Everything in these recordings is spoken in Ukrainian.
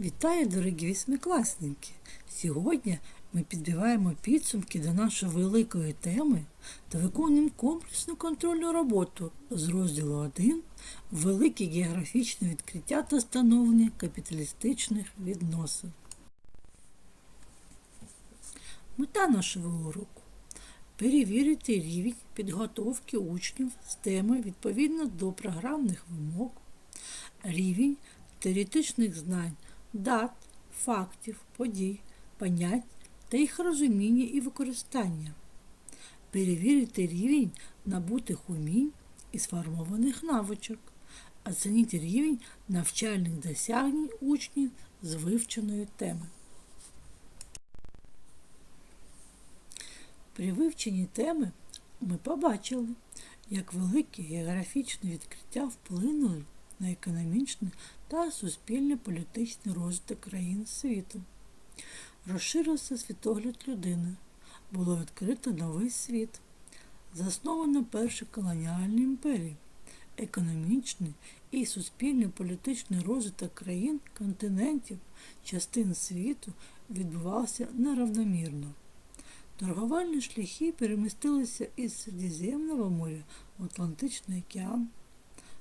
Вітаю, дорогі восьмикласники! Сьогодні ми підбиваємо підсумки до нашої великої теми та виконуємо комплексну контрольну роботу з розділу 1 Великі географічні відкриття та становлення капіталістичних відносин. Мета нашого уроку перевірити рівень підготовки учнів з теми відповідно до програмних вимог, рівень теоретичних знань, дат, фактів, подій, понять та їх розуміння і використання, перевірити рівень набутих умінь і сформованих навичок, оцінити рівень навчальних досягнень учнів з вивченої теми. При вивченні теми ми побачили, як великі географічні відкриття вплинули на економічний та суспільно-політичний розвиток країн світу. Розширився світогляд людини, було відкрито новий світ, засновано перші колоніальні імперії, економічний і суспільно-політичний розвиток країн, континентів, частин світу відбувався неравномірно. Торговельні шляхи перемістилися із Середземного моря в Атлантичний океан.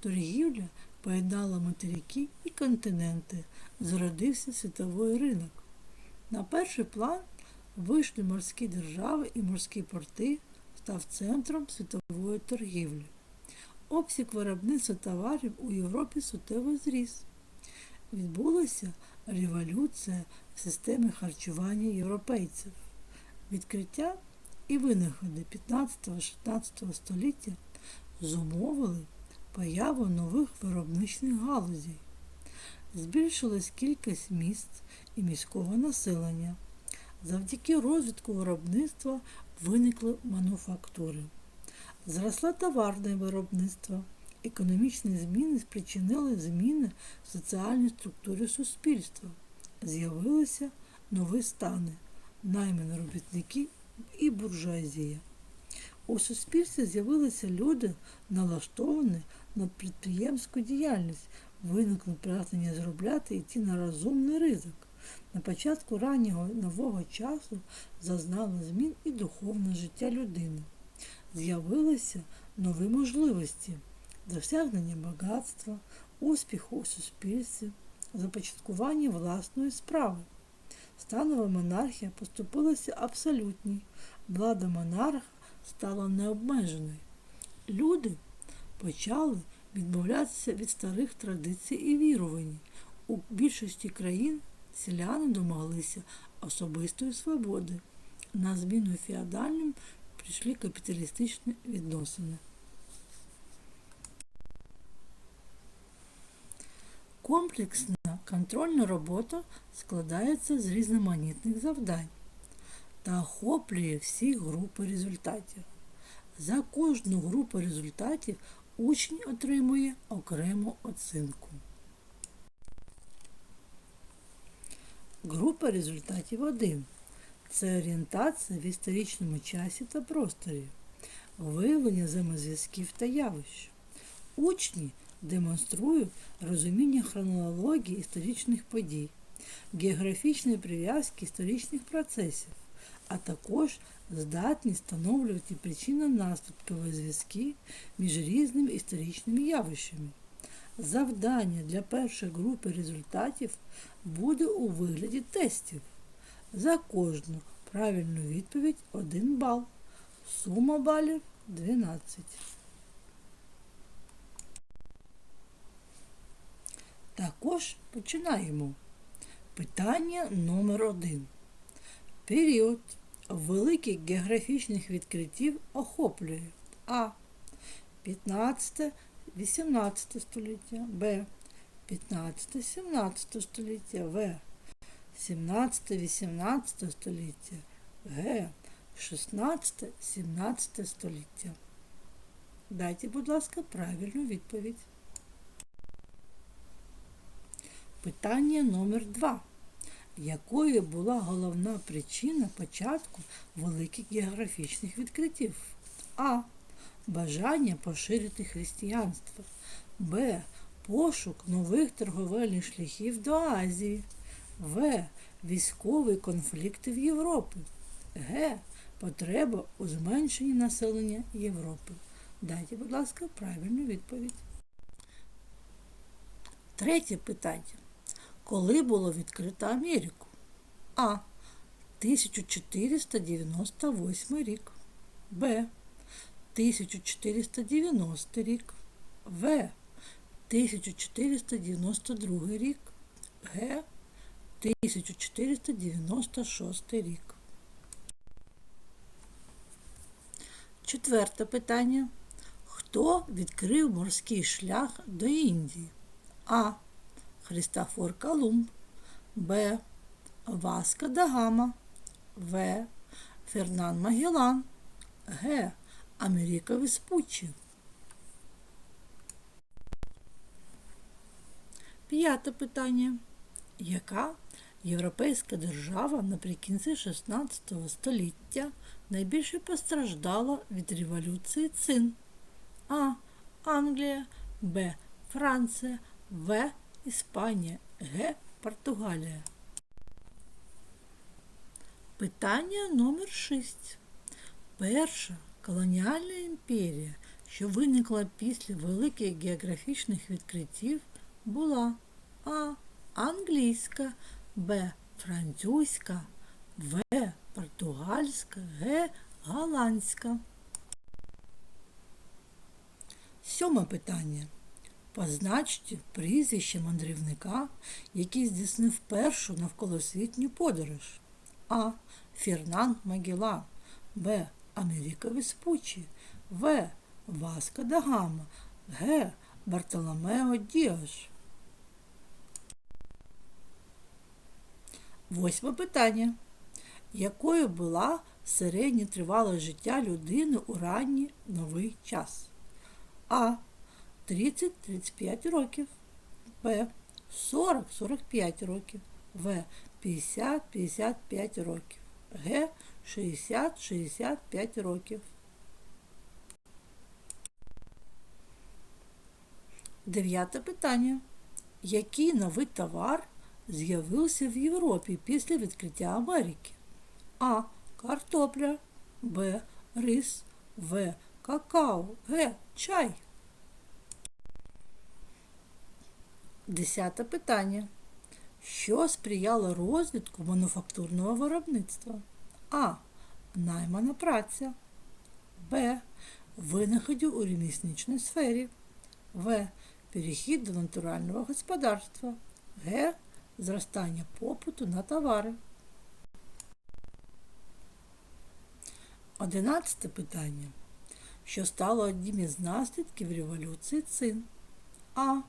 Торгівля поєднала материки і континенти, зародився світовий ринок. На перший план вийшли морські держави і морські порти, став центром світової торгівлі. Обсяг виробництва товарів у Європі суттєво зріс. Відбулася революція в системі харчування європейців. Відкриття і винаходи 15-16 століття зумовили появу нових виробничних галузей. Збільшилась кількість міст і міського населення. Завдяки розвитку виробництва виникли мануфактури. Зросла товарне виробництво. Економічні зміни спричинили зміни в соціальній структурі суспільства. З'явилися нові стани, наймені робітники і буржуазія. У суспільстві з'явилися люди, налаштовані на підприємську діяльність, виникло прагнення зробляти і йти на розумний ризик. На початку раннього нового часу зазнало змін і духовне життя людини. З'явилися нові можливості досягнення багатства, успіху у суспільстві, започаткування власної справи. Станова монархія поступилася абсолютній, влада монарха стала необмеженою. Люди почали відмовлятися від старих традицій і вірувань. У більшості країн селяни домоглися особистої свободи. На зміну феодальним прийшли капіталістичні відносини. Комплексна контрольна робота складається з різноманітних завдань та охоплює всі групи результатів. За кожну групу результатів учень отримує окрему оцінку. Група результатів 1. Це орієнтація в історичному часі та просторі, виявлення взаємозв'язків та явищ. Учні демонструють розуміння хронології історичних подій, географічної прив'язки історичних процесів, а також здатність встановлювати причинно-наслідкові зв'язки між різними історичними явищами. Завдання для першої групи результатів буде у вигляді тестів. За кожну правильну відповідь 1 бал. Сума балів 12. Також починаємо. Питання номер 1 Період великих географічних відкриттів охоплює А. 15-18 століття, Б. 15-17 століття, В. 17-18 століття, Г. 16-17 століття. Дайте, будь ласка, правильну відповідь. Питання номер 2 Якою була головна причина початку великих географічних відкриттів? А. Бажання поширити християнство. Б. Пошук нових торговельних шляхів до Азії. В. Військові конфлікти в Європі. Г. Потреба у зменшенні населення Європи. Дайте, будь ласка, правильну відповідь. Третє питання. Коли було відкрито Америку? А. 1498 рік. Б. 1490 рік. В. 1492 рік. Г. 1496 рік. Четверте питання. Хто відкрив морський шлях до Індії? А. Христофор Колумб. Б. Васка да Гама. В. Фернан Магеллан. Г. Америка Веспуччі. П'яте питання. Яка європейська держава наприкінці 16 століття найбільше постраждала від революції цин? А. Англія, Б. Франція, В. Іспанія, Г. Португалія. Питання номер 6. Перша колоніальна імперія, що виникла після великих географічних відкриттів, була А. Англійська, Б. Французька, В. Португальська, Г. Голландська. Сьоме питання. Позначте прізвище мандрівника, який здійснив першу навколосвітню подорож. А. Фернанд Магеллан, Б. Америка Веспуччі, В. Васка да Гама, Г. Бартоломео Діаш. Восьме питання. Якою була середня тривалість життя людини у ранній новий час? А. 30-35 років. Б. 40-45 років. В. 50-55 років. Г. 60-65 років. Дев'яте питання. Який новий товар з'явився в Європі після відкриття Америки? А. Картопля. Б. Рис. В. Какао. Г. Чай. Десяте питання. Що сприяло розвитку мануфактурного виробництва? А. Наймана праця. Б. Винаходів у ремісничній сфері. В. Перехід до натурального господарства. Г. Зростання попиту на товари. Одинадцяте питання. Що стало одним із наслідків революції цин? А.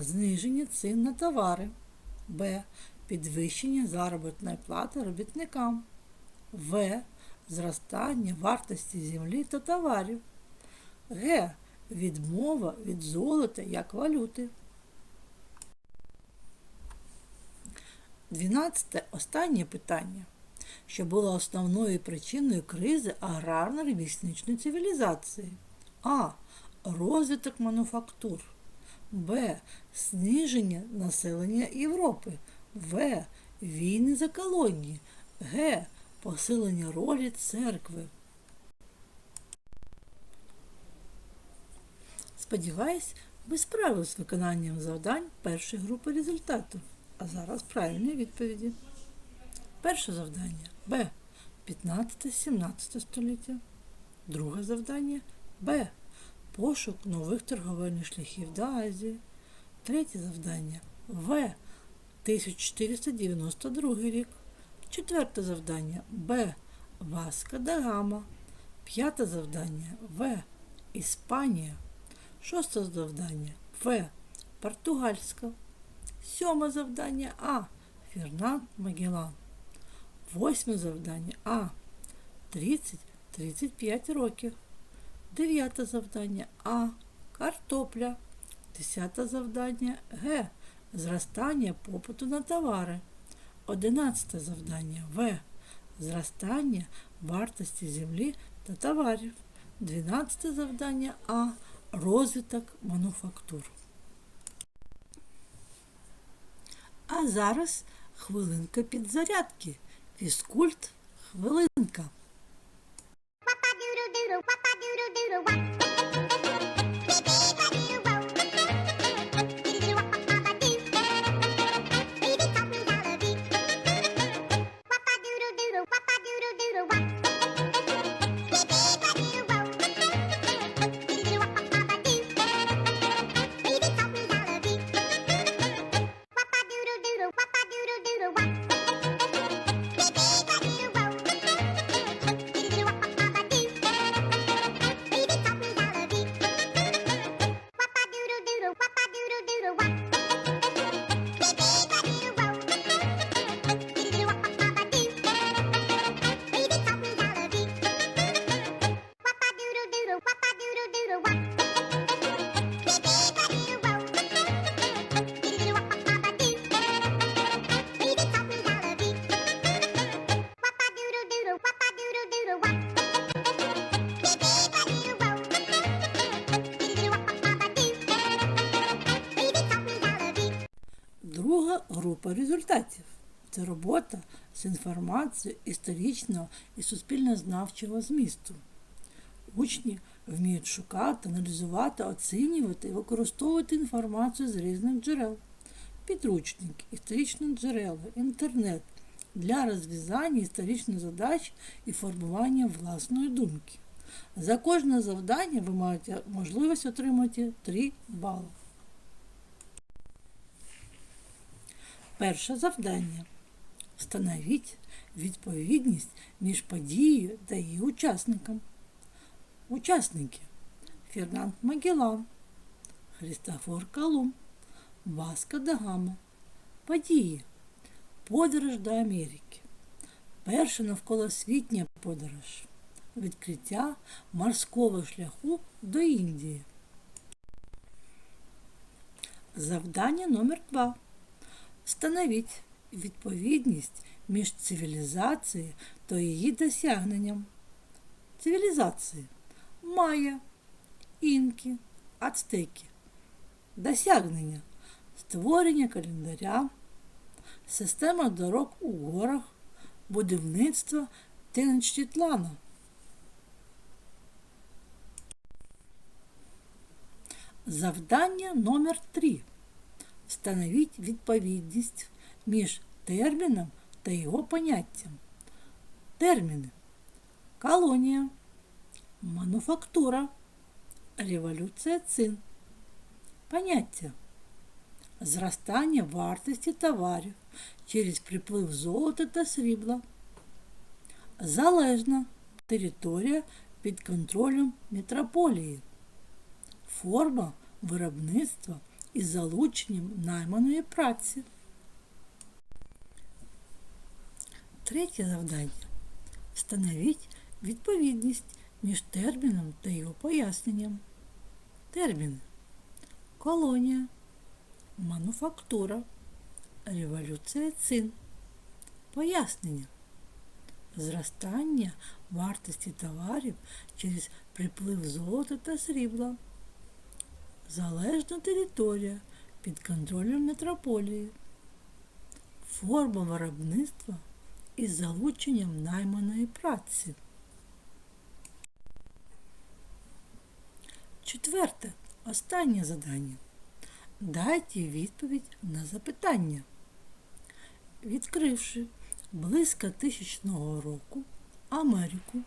Зниження цін на товари. Б. Підвищення заробітної плати робітникам. В. Зростання вартості землі та товарів. Г. Відмова від золота як валюти. 12. Останнє питання, що було основною причиною кризи аграрно-ремісничної цивілізації. А. Розвиток мануфактур. Б. Зниження населення Європи. В. Війни за колонії. Г. Посилення ролі церкви. Сподіваюсь, ви справились з виконанням завдань першої групи результату. А зараз правильні відповіді. Перше завдання Б. 15-17 століття. Друге завдання Б. Пошук нових торговельних шляхів до Азії. Третє завдання В. 1492 рік. Четверте завдання Б. Васка да Гама. П'яте завдання В. Іспанія. Шосте завдання В. Португальська. Сьоме завдання А. Фернанд Магеллан. Восьме завдання А. 30-35 років. Дев'яте завдання А. Картопля. Десяте завдання Г. Зростання попиту на товари. Одинадцяте завдання В. Зростання вартості землі та товарів. Дванадцяте завдання А. Розвиток мануфактур. А зараз Хвилинка підзарядки. Фізкульт хвилинка. do do do do Група результатів це робота з інформацією історичного і суспільнознавчого змісту. Учні вміють шукати, аналізувати, оцінювати і використовувати інформацію з різних джерел. Підручники, історичні джерела, інтернет для розв'язання історичних задач і формування власної думки. За кожне завдання ви маєте можливість отримати 3 бали. Перше завдання. Встановіть відповідність між подією та її учасником. Учасники Фернанд Магеллан, Христофор Колумб, Васко да Гама. Події. Подорож до Америки. Перша навколосвітня подорож. Відкриття морського шляху до Індії. Завдання номер 2 Встановіть відповідність між цивілізацією та її досягненням. Цивілізації майя, інки, ацтеки. Досягнення створення календаря, система дорог у горах, будівництво Тенчтітлана. Завдання номер 3 Встановіть відповідність між терміном та його поняттям. Терміни колонія, мануфактура, революція цін. Поняття зростання вартості товарів через приплив золота та срібла. Залежна територія під контролем метрополії. Форма виробництва із залученням найманої праці. Третє завдання. Встановіть відповідність між терміном та його поясненням. Терміни. Колонія, мануфактура, революція цін. Пояснення. Зростання вартості товарів через приплив золота та срібла. Залежна територія під контролем метрополії. Форма виробництва із залученням найманої праці. Четверте. Останнє завдання. Дайте відповідь на запитання. Відкривши близько тисячного року Америку,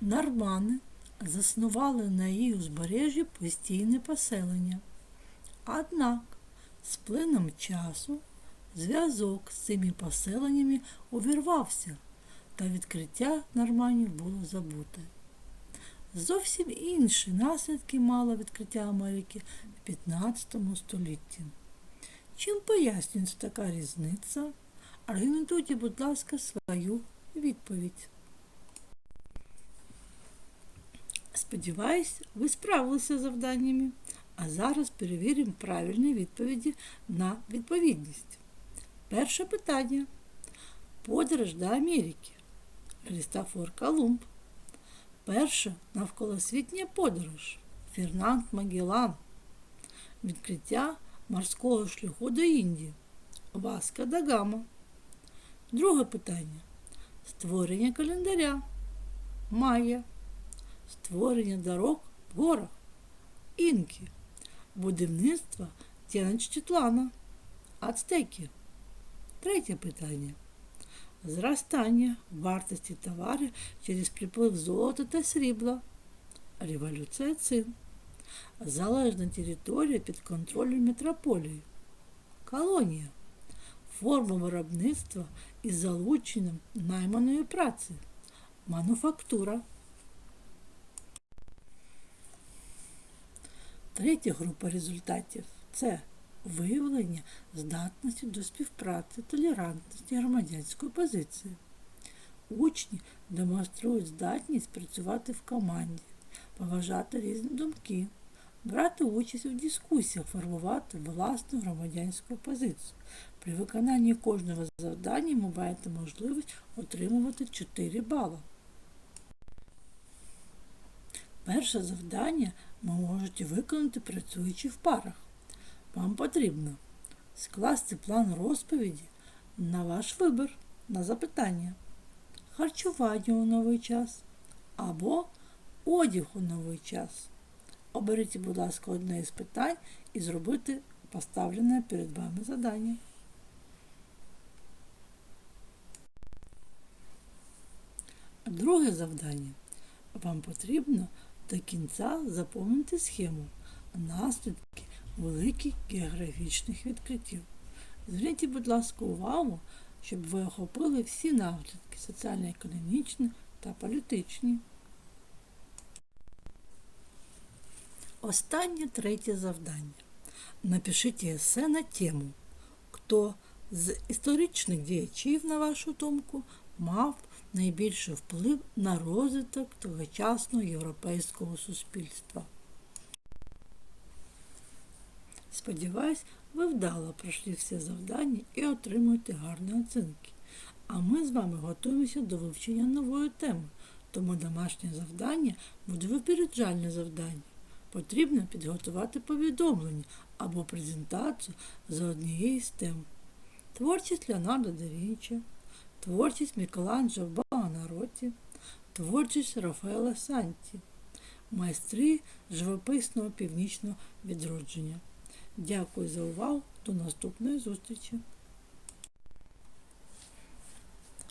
нормани заснували на її узбережжі постійне поселення. Однак з плином часу зв'язок з цими поселеннями увірвався, та відкриття норманів було забуте. Зовсім інші наслідки мало відкриття Америки в 15 столітті. Чим пояснюється така різниця? Аргументуйте, будь ласка, свою відповідь. Сподіваюсь, ви справилися з завданнями. А зараз перевіримо правильні відповіді на відповідність. Перше питання. Подорож до Америки. Христофор Колумб. Перша навколосвітня подорож. Фернанд Магеллан. Відкриття морського шляху до Індії. Васка да Гама. Друге питання. Створення календаря. Майя. Створення дорог в горах. Інки. Будівництво Тяночтитлана. Ацтеки. Третє питання. Зростання вартості товарів через приплив золота та срібла. Революція цін. Залежна територія під контролем метрополії. Колонія. Форма виробництва із залученням найманої праці. Мануфактура. Третя група результатів це виявлення здатності до співпраці, толерантності громадянської позиції. Учні демонструють здатність працювати в команді, поважати різні думки, брати участь у дискусіях, формувати власну громадянську позицію. При виконанні кожного завдання ви маєте можливість отримувати 4 бали. Перше завдання ви можете виконати працюючи в парах. Вам потрібно скласти план розповіді на ваш вибір на запитання, харчування у новий час або одяг у новий час. Оберіть, будь ласка, одне із питань і зробити поставлене перед вами завдання. Друге завдання. Вам потрібно до кінця заповнити схему наслідки великих географічних відкриттів. Зверніть, будь ласка, увагу, щоб ви охопили всі наслідки соціально-економічні та політичні. Останнє третє завдання. Напишіть есе на тему, хто з історичних діячів, на вашу думку, мав найбільший вплив на розвиток тогочасного європейського суспільства. Сподіваюсь, ви вдало пройшли всі завдання і отримуєте гарні оцінки. А ми з вами готуємося до вивчення нової теми, тому домашнє завдання буде випереджальне завдання. Потрібно підготувати повідомлення або презентацію за однією з тем. Творчість Леонардо да Вінчі, творчість Мікеланджо Баганароті, творчість Рафаела Санті, майстри живописного північного відродження. Дякую за увагу. До наступної зустрічі.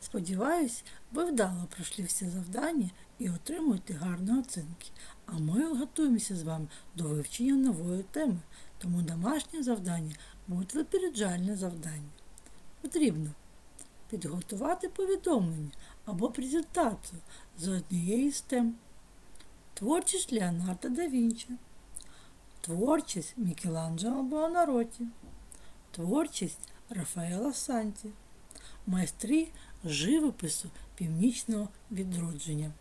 Сподіваюсь, ви вдало пройшли всі завдання і отримуєте гарні оцінки. А ми готуємося з вами до вивчення нової теми, тому домашнє завдання буде випереджальне завдання. Потрібно підготувати повідомлення або презентацію за однією з тем. Творчість Леонардо да Вінчі. Творчість Мікеланджело Буонароті, творчість Рафаела Санті, майстри живопису північного відродження.